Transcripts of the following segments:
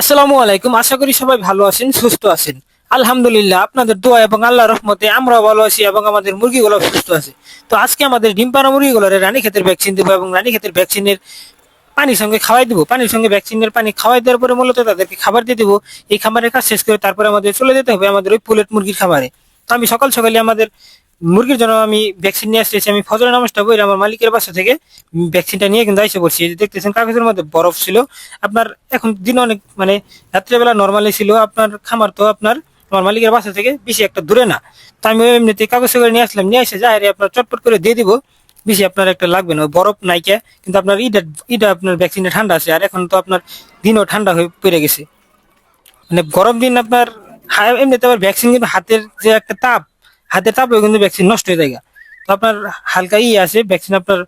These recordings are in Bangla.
আসসালামু আলাইকুম। আশা করি সবাই ভালো আছেন, সুস্থ আছেন। আলহামদুলিল্লাহ, আপনাদের দোয়া এবং আল্লাহ রহমতে আমরা ভালো আছি এবং আমাদের মুরগিগুলো সুস্থ আছে। তো আজকে আমাদের ডিম পাড়া মুরগিগুলোর রানী ক্ষেতের ভ্যাকসিন দেবো এবং রানী ক্ষেতের ভ্যাকসিনের পানির সঙ্গে খাওয়াই দেবো। পানির সঙ্গে ভ্যাকসিনের পানি খাওয়াই দেওয়ার পরে মূলত তাদেরকে খাবার দিয়ে দেবো। এই খাবারের কাজ শেষ করে তারপরে আমাদের চলে যেতে হবে আমাদের ওই পুলেট মুরগির খাবারে তো আমি সকাল সকালে আমাদের মুরগির জন্য আমি ভ্যাকসিন নিয়ে আসতেছি, আমি ফজর নামাজটা বই আমার মালিকের বাসা থেকে। ভ্যাকসিনটা নিয়ে কিন্তু আইসে পড়ছি। দেখতেছেন, কাগজের মধ্যে বরফ ছিল। আপনার এখন দিন অনেক মানে রাত্রেবেলা নর্মালি ছিল। আপনার খামার তো আপনার, আমার মালিকের বাসা থেকে বেশি একটা দূরে না। তো আমি এমনিতে কাগজ করে নিয়ে আসলাম, নিয়ে এসে যাই আপনার চটপট করে দিয়ে দিব। বেশি আপনার একটা লাগবে না, বরফ নাইকা। কিন্তু আপনার ইটা ইটা আপনার ভ্যাকসিনটা ঠান্ডা আছে, আর এখন তো আপনার দিনও ঠান্ডা হয়ে পড়ে গেছে। মানে গরম দিন আপনার এমনিতে আবার ভ্যাকসিন কিন্তু হাতের যে একটা তাপ হাতের তাপেও কিন্তু ভ্যাকসিন নষ্ট হয়ে যায় তো আপনার হালকা ই আছে ভ্যাকসিন আপনার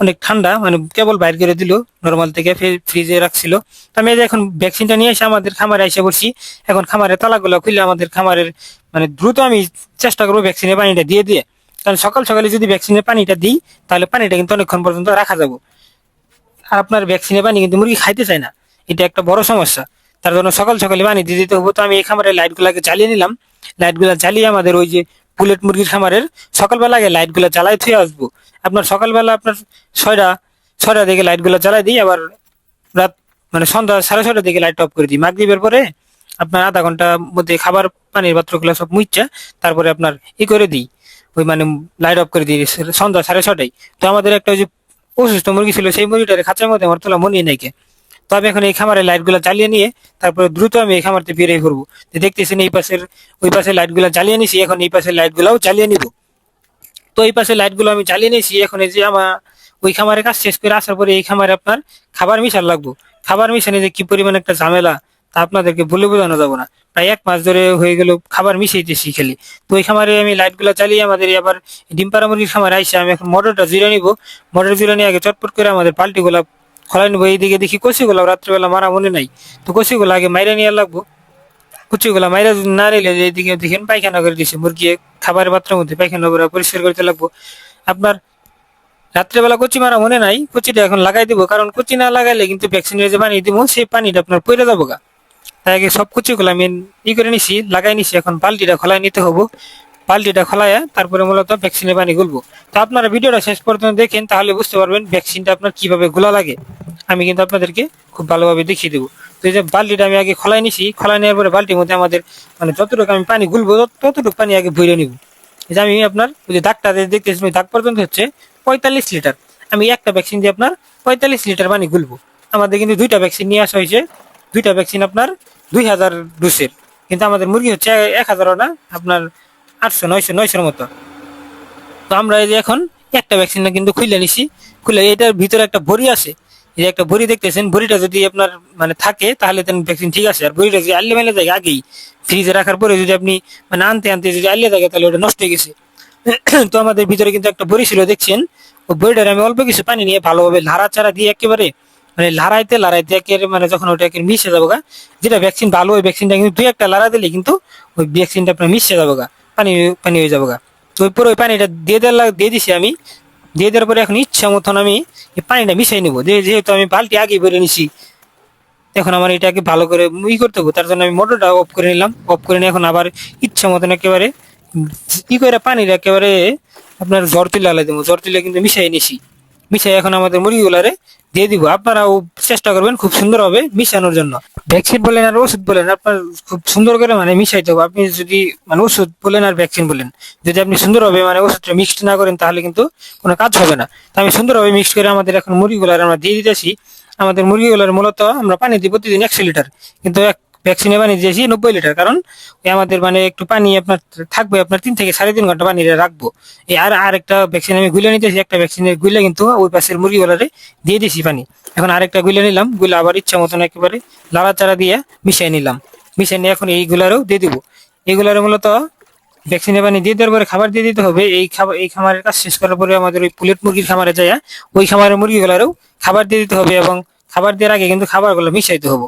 অনেক ঠান্ডা মানে কেবল বাইর করে দিল নর্মাল থেকে ফ্রিজে রাখছিল। তো আমি এখন ভ্যাকসিনটা নিয়ে এসে আমাদের খামারে এসে পড়ছি, এখন খামারের তালাগুলো খুলে আমাদের খামারের মানে দ্রুত আমি চেষ্টা করব ভ্যাকসিনের পানিটা দিয়ে দিয়ে। কারণ সকাল সকালে যদি ভ্যাকসিনের পানিটা দিই, তাহলে পানিটা কিন্তু অনেকক্ষণ পর্যন্ত রাখা যাব। আর আপনার ভ্যাকসিনের পানি কিন্তু মুরগি খাইতে চায় না। এটা একটা বড় সমস্যা। তার জন্য সকাল সকালে পানি দিয়ে দিতে হব। তো আমি এই খামারের লাইটগুলোকে জ্বালিয়ে নিলাম। লাইটগুলো জ্বালিয়ে আমাদের ওই যে বুলেট মুরগির খামারের সকালবেলা আগে লাইটগুলো জ্বালাই থুয়ে আসব। আপনার সকালবেলা আপনার ছয়টা ছয়টা দিকে লাইটগুলো জ্বালাই দিই, আবার রাত মানে সন্ধ্যা সাড়ে ছয়টার দিকে লাইট অফ করে দিই। মাগরিবের পরে আপনার আধা ঘণ্টার মধ্যে খাবার, পানির পাত্রগুলো সব মুচ্ছা তারপরে আপনার ই করে দিই। ওই মানে লাইট অফ করে দিই সন্ধ্যা সাড়ে ছটায় তো আমাদের একটা ওই যে অসুস্থ মুরগি ছিল, সেই মুরগিটারে খাঁচার মধ্যে আমার তোলা মনে নাকি তো আমি এখন এই খামারের লাইটগুলো জ্বালিয়ে নিয়ে তারপরে দ্রুত আমি এই খামারতে পড়ব তো দেখতেছেন এই পাশের ওই পাশের লাইটগুলো জ্বালিয়ে নিছি, এখন এই পাশের লাইটগুলোও জ্বালিয়ে নিব। তো এই পাশে লাইটগুলো আমি জ্বালিয়ে নিয়েছি এখন এই যে আমার ওই খামারের কাজ শেষ করে আসার পরে এই খামারে আপনার খাবার মিশার লাগবো। খাবার মিশানে যে কি পরিমাণ একটা ঝামেলা, তা আপনাদেরকে বলে বোঝানো যাব না। প্রায় এক মাস ধরে হয়ে গেল খাবার মিশাইতেছি খালি। তো ওই খামারে আমি লাইটগুলো চালিয়ে আমাদের আবার ডিমপাড়া মুরগির খামারে আইসে আমি এখন মোটরটা জুড়ে নিব। মোটর জুড়ে নিয়ে আগে চটপট করে আমাদের পাল্টিগুলা খোলাই নেব এইদিকে দেখি কষিগুলো রাত্রিবেলা মারা মনে নাই। তো কষিগুলো আগে মাইরে নিয়ে লাগবো। কুচিগুলা মাইরা যদি না নিলে যে এদিকে দেখেন পায়খানা করে দিছে, মুরগি খাবারের পাত্রের মধ্যে পায়খানা করে পরিষ্কার করতে লাগবো। আপনার রাত্রেবেলা কচি মারা মনে নাই, কুচিটা এখন লাগাই দিব, কারণ কুচি না লাগাইলে কিন্তু ভ্যাকসিনের যে পানি দিব, সেই পানিটা আপনার পড়ে যাব গা। তাই আগে সব কুচিগুলো আমি ই করে নিছি, লাগাই নিছি, এখন বালতিটা খোলাই নিতে হব। বালতিটা খোলায় তারপরে মূলত ভ্যাকসিনের পানি গুলবো। তো আপনারা ভিডিওটা শেষ পর্যন্ত দেখেন, তাহলে বুঝতে পারবেন ভ্যাকসিনটা আপনার কীভাবে গোলা লাগে। আমি কিন্তু আপনাদেরকে খুব ভালোভাবে দেখিয়ে দেবো। তো এই যে বালতিটা আমি আগে খোলাই নিছি, খোলাই নেওয়ার পরে বালতির মধ্যে আমাদের মানে যতটুকু আমি পানি গুলবো, ততটুকু পানি আগে ভরে নিব। এই যে আমি আপনার ওই যে দাগটা দেখতেছি দাগ পর্যন্ত হচ্ছে পঁয়তাল্লিশ লিটার। আমি একটা ভ্যাকসিন দিয়ে আপনার পঁয়তাল্লিশ লিটার পানি গুলবো। আমাদের কিন্তু দুইটা ভ্যাকসিন নিয়ে আসা হয়েছে। দুইটা ভ্যাকসিন আপনার দুই হাজার ডোসের কিন্তু আমাদের মুরগি হচ্ছে এক হাজারও না, আপনার আটশো, নয়শো, নয়শোর মতো। তো আমরা এই যে এখন একটা ভ্যাকসিনটা কিন্তু খুলে নিছি। খুলে এটার ভিতরে একটা ভরি আছে। যে একটা ভরি দেখতেছেন ভরিটা যদি আপনার মানে থাকে, তাহলে তেন ভ্যাকসিন ঠিক আছে। আর ভরিটা যদি আল্লে মেলে যায়, আগেই ফ্রিজে রাখার পরে যদি আপনি মানে আনতে আনতে যদি আল্লে থাকে, তাহলে ওটা নষ্ট হয়ে গেছে। তো আমাদের ভিতরে কিন্তু একটা বড়ি ছিল, দেখছেন? ওই বড়িটার আমি অল্প কিছু পানি নিয়ে ভালোভাবে লাড়াচাড়া দিয়ে একেবারে মানে লাড়াইতে লাড়াইতে একেবারে মানে যখন ওটা একেবারে মিশে যাব গা, যেটা ভ্যাকসিন ভালো, ওই ভ্যাকসিনটা কিন্তু দুই একটা লাড়া দিলে কিন্তু ওই ভ্যাকসিনটা আপনার মিশে যাব গা, পানি পানি হয়ে যাব গা। তো ওই পুরো ওই পানিটা দিয়ে দেওয়ার দিয়ে দিছি আমি দিয়ে দেওয়ার পরে এখন ইচ্ছা মতন আমি পানিটা মিশাই নেব। যেহেতু আমি বালতি আগে ভরে নিছি, এখন আমার এটাকে ভালো করে ই করতে হবে। তার জন্য আমি মোটরটা অফ করে নিলাম। অফ করে নিয়ে এখন আবার ইচ্ছা মতন একেবারে ই করে পানির একেবারে আপনার জ্বর তুলে আলাই দেবো। জ্বর তুলে কিন্তু মিশাই নিছি। মিশাই এখন আমাদের মুরগিগুলারে দিয়ে দিব। আপনারাও চেষ্টা করবেন, খুব সুন্দর হবে মিশানোর জন্য। ভ্যাকসিন বলেন আর ওষুধ বলেন, আপনার খুব সুন্দর করে মানে মিশাইতে হবে। আপনি যদি মানে ওষুধ বলেন আর ভ্যাকসিন বলেন, যদি আপনি সুন্দরভাবে মানে ওষুধটা মিক্সড না করেন, তাহলে কিন্তু কোনো কাজ হবে না। তো আমি সুন্দরভাবে মিক্সড করে আমাদের এখন মুরগিগুলো আমরা দিয়ে দিতেছি। আমাদের মুরগিগুলোর মূলত আমরা পানি দিই প্রতিদিন একশো লিটার। কিন্তু এক ভ্যাকসিনে বানিয়ে দিয়েছি, নব্বই লিটার। কারণ আমাদের মানে একটু পানি আপনার থাকবে, আপনার তিন থেকে সাড়ে তিন ঘণ্টা পানি রাখব। এই আর আর একটা ভ্যাকসিন আমি গুলে নিতেছি, একটা ভ্যাকসিনের গুলে কিন্তু ওই পাশের মুরগিগুলোরে দিয়ে দিয়েছি পানি। এখন আরেকটা গুলে নিলাম, গুলে আবার ইচ্ছা মতন একেবারে লাড়াচাড়া দিয়ে মিশিয়ে নিলাম। মিশিয়ে নিয়ে এখন এইগুলারও দিয়ে দিব। এইগুলার মূলত ভ্যাকসিনের পানি দিয়ে দেওয়ার পরে খাবার দিয়ে দিতে হবে। এই খাবার, এই খামারের কাজ শেষ করার পরে আমাদের ওই পুলেট মুরগির খামারে যায় ওই খামারের মুরগিগুলারও খাবার দিয়ে দিতে হবে এবং খাবার দেওয়ার আগে কিন্তু খাবারগুলো মিশাইতে হবে।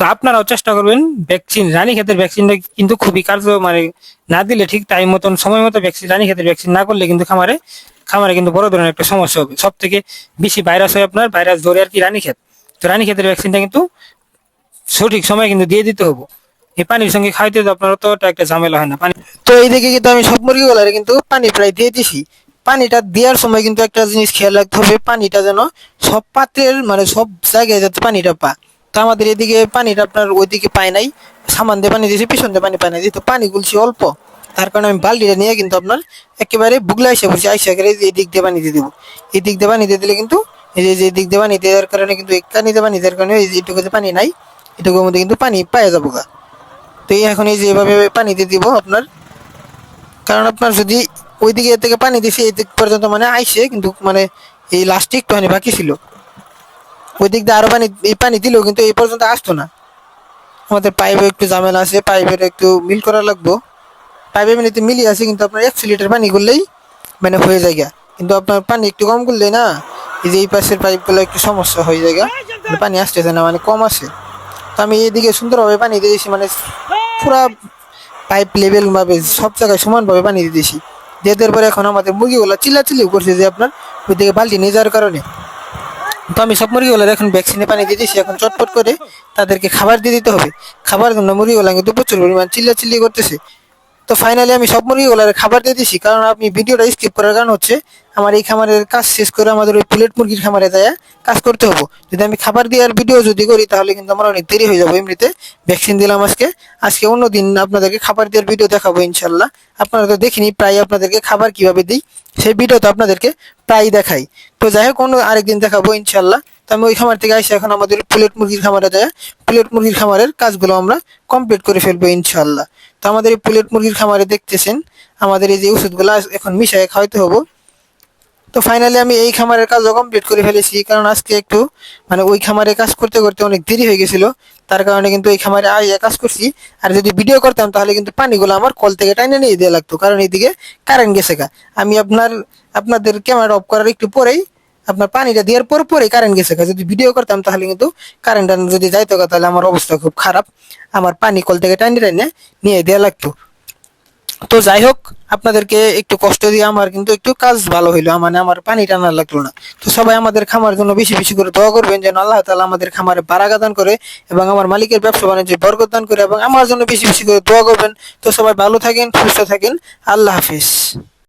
তো আপনারাও চেষ্টা করবেন ভ্যাকসিন রানী ক্ষেতের ভ্যাকসিনটা কিন্তু খুবই কার্য মানে না দিলে ঠিক টাইম মতন, সময় মতো ভ্যাকসিন রানী ক্ষেতের ভ্যাকসিন না করলে কিন্তু খামারে খামারে কিন্তু বড় ধরনের একটা সমস্যা হবে। সব থেকে বেশি ভাইরাস হয় আপনার ভাইরাস ধরে আর কি রানী ক্ষেত। তো রানী ক্ষেতের ভ্যাকসিনটা কিন্তু সঠিক সময় কিন্তু দিয়ে দিতে হব। এই পানির সঙ্গে খাইতে আপনার তো একটা ঝামেলা হয় না। পানি তো এইদিকে কিন্তু আমি সব মুরগিগুলারে কিন্তু পানি প্রায় দিয়ে দিছি। পানিটা দেওয়ার সময় কিন্তু একটা জিনিস খেয়াল রাখতে হবে, পানিটা যেন সব পাত্রের মানে সব জায়গায় যাতে পানিটা পা তো আমাদের এদিকে পানিটা আপনার ওইদিকে পায় নাই, সামান পানি দিয়েছি, পিছন দিয়ে পানি পায় নাই, যেহেতু পানি গুলছি অল্প, তার কারণে আমি বালতিটা নিয়ে কিন্তু আপনার একেবারে বুগলা এসে বলছি আইসা করে এই দিক দিয়ে পানি দিয়ে দেবো। এই দিক দিয়ে পানি দিয়ে দিলে কিন্তু এই যে দিক দিয়ে পানি দেওয়ার কারণে কিন্তু একানিতে পানি দেওয়ার কারণে এই যে এটুকু পানি নাই, এটুকুর মধ্যে কিন্তু পানি পাওয়া যাব গা। তো এই এখন এই যে এভাবে পানি দিয়ে দিব আপনার, কারণ আপনার যদি ওই দিকে থেকে পানি দিছি, এই দিক পর্যন্ত মানে আইসে কিন্তু মানে এই লাস্টে একটুখানি বাকি ছিল। ওই দিক দিয়ে আরও পানি, এই পানি দিলেও কিন্তু এই পর্যন্ত আসতো না। আমাদের পাইপে একটু ঝামেলা আছে পাইপের একটু মিল করা লাগবো। পাইপে এমনিতে মিলি আছে, কিন্তু আপনার একশো লিটার পানি করলেই মানে হয়ে যায়। কিন্তু আপনার পানি একটু কম করলে না, এই যে এই পাশের পাইপগুলো একটু সমস্যা হয়ে যায়। মানে পানি আসতেছে না মানে কম আসে তো আমি এদিকে সুন্দরভাবে পানি দিয়েছি মানে পুরা পাইপ লেভেল ভাবে সব জায়গায় সমানভাবে পানি দিয়েছি। দিয়ে পরে এখন আমাদের মুরগিগুলো চিল্লাচিল্লি করছে যে আপনার ওইদিকে বালতি নিয়ে যাওয়ার কারণে। তো আমি সব মুরগিগুলোর এখন ভ্যাকসিনে পানি দিয়ে দিয়েছি, এখন চটপট করে তাদেরকে খাবার দিয়ে দিতে হবে। খাবার জন্য মুরগিগুলো কিন্তু প্রচুর পরিমাণ চিল্লাচিল্লি করতেছে। তো ফাইনালি আমি সব মুরগিগুলোর খাবার দিয়ে দিছি, কারণ আপনি ভিডিওটা স্কিপ করার কারণ হচ্ছে আমার এই খামারের কাজ শেষ করে আমাদের ওই প্লেট মুরগির খামারে দেয়া কাজ করতে হব। যদি আমি খাবার দেওয়ার ভিডিও যদি করি, তাহলে কিন্তু আমার অনেক দেরি হয়ে যাবে এমনিতে। ভ্যাকসিন দিলাম আজকে। আজকে অন্য দিন আপনাদেরকে খাবার দেওয়ার ভিডিও দেখাবো ইনশাল্লাহ আপনারা তো দেখিনি প্রায় আপনাদেরকে খাবার কীভাবে দিই, সেই ভিডিও তো আপনাদেরকে প্রায় দেখাই। তো যাই হোক, অন্য আরেকদিন দেখাবো ইনশাল্লাহ আমি ওই খামার থেকে আসি এখন আমাদের প্লেট মুরগির খামারে যায়। প্লেট মুরগির খামারের কাজগুলো আমরা কমপ্লিট করে ফেলব ইনশাল্লাহ তো আমাদের এই প্লেট মুরগির খামারে দেখতেছেন, আমাদের এই যে ওষুধগুলো এখন মিশায় খাওয়াইতে হব। তো ফাইনালি আমি এই খামারের কাজও কমপ্লিট করে ফেলেছি, কারণ আজকে একটু মানে ওই খামারে কাজ করতে করতে অনেক দেরি হয়ে গেছিল। তার কারণে কিন্তু এই খামারে আইয়া কাজ করছি। আর যদি ভিডিও করতাম, তাহলে কিন্তু পানিগুলো আমার কল থেকে টাইনে নিয়ে দেওয়া লাগতো, কারণ এইদিকে কারেন্ট গেছে গা। আমি আপনার, আপনাদের ক্যামেরা অফ করার একটু পরেই আপনার পানিটা দেওয়ার পর পরে কারেন্ট গেছে যদি ভিডিও করতাম তাহলে কিন্তু কারেন্ট যদি যাইতো তাহলে আমার অবস্থা খুব খারাপ। আমার পানি কল থেকে টানি টানে নিয়ে দেওয়া লাগতো। তো যাই হোক, আপনাদেরকে একটু কষ্ট দিয়ে আমার কিন্তু একটু কাজ ভালো হইল। মানে আমার পানি টানা লাগল না। তো সবাই আমাদের খামার জন্য বেশি বেশি করে দোয়া করবেন যেন আল্লাহ তাআলা আমাদের খামারে বারাকা দান করে এবং আমার মালিকের ব্যবসা বাণিজ্যে বরকত দান করে এবং আমার জন্য বেশি বেশি করে দোয়া করবেন। তো সবাই ভালো থাকেন, সুস্থ থাকেন। আল্লাহ হাফিজ।